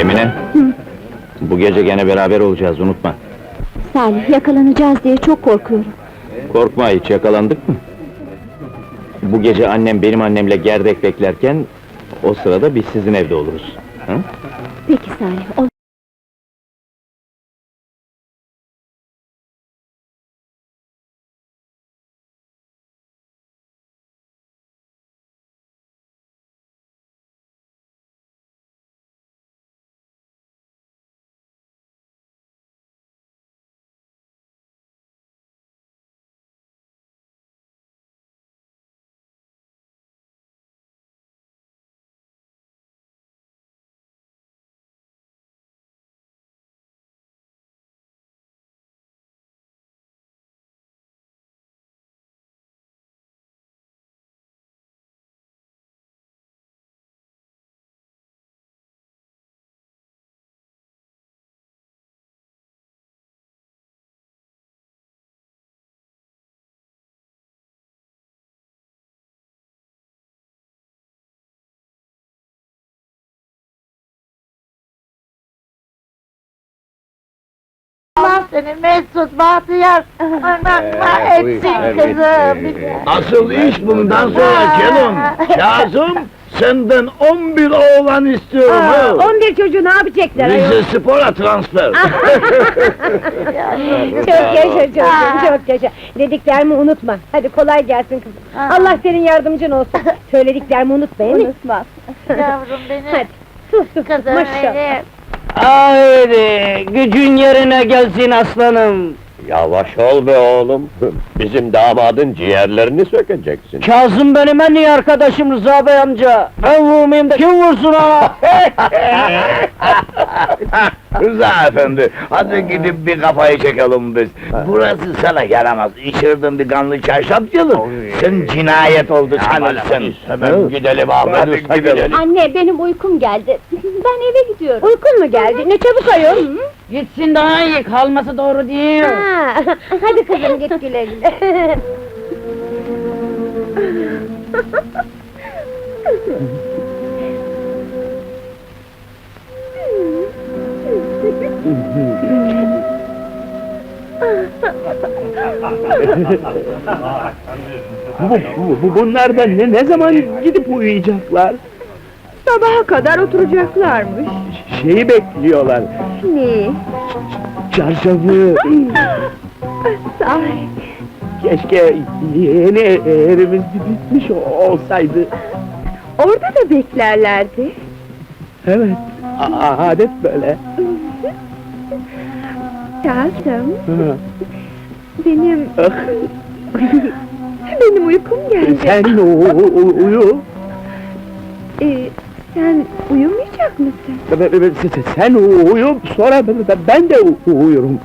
Emine, Hı, bu gece gene beraber olacağız, unutma. Salih yakalanacağız diye çok korkuyorum. Korkma, hiç yakalandık mı? Bu gece annem benim annemle gerdek beklerken... ...o sırada biz sizin evde oluruz. Hı? Peki Salih, olur. Seni mesut bahtiyar ananla etsin kızım. Asıl iş bundan sonra Kenan. Kazım, senden 11 oğlan istiyorum. ha. 11 çocuğu ne yapacaklar? Rize Spor'a transfer. çok yaşa çocuğum, çok yaşa. Dediklerimi unutma. Hadi kolay gelsin kızım. Allah senin yardımcın olsun. Söylediklerimi unutma, değil mi? Unutmam. Yavrum benim. Hadi. Sus sus, Kızım maşallah. benim. Haydi, gücün yerine gelsin aslanım. Yavaş ol be oğlum. Bizim damadın ciğerlerini sökeceksin. Kazım benim en iyi arkadaşım Rıza Bey amca. Ben vurmayayım da kim vursun ha? Rıza efendi, hadi gidip bir kafayı çekelim biz. Burası sana yaramaz. İçirdin bir kanlı çarşafçılık. Sen cinayet oldu sanırsın. Hemen gidelim Ahmet Hadi Usta gidelim. Anne, benim uykum geldi. Ben eve gidiyorum. Uykun mu geldi? Ne çabuk ayol. Gitsin daha iyi, kalması doğru değil. Ha, Hadi kızım git güle güle. Bu, bu, bunlar da ne, ne zaman gidip uyuyacaklar? Sabaha kadar oturacaklarmış. Şeyi bekliyorlar, Ne? çarşafı. Salih, Keşke yeni evimiz bitmiş olsaydı. orada da beklerlerdi. Evet, a- adet böyle. Kazım, Ha, benim... ah, benim uykum geldi. Sen u- u- uyu. Ee, sen uyumayacak mısın? Sen uyu, sonra ben de uyurum.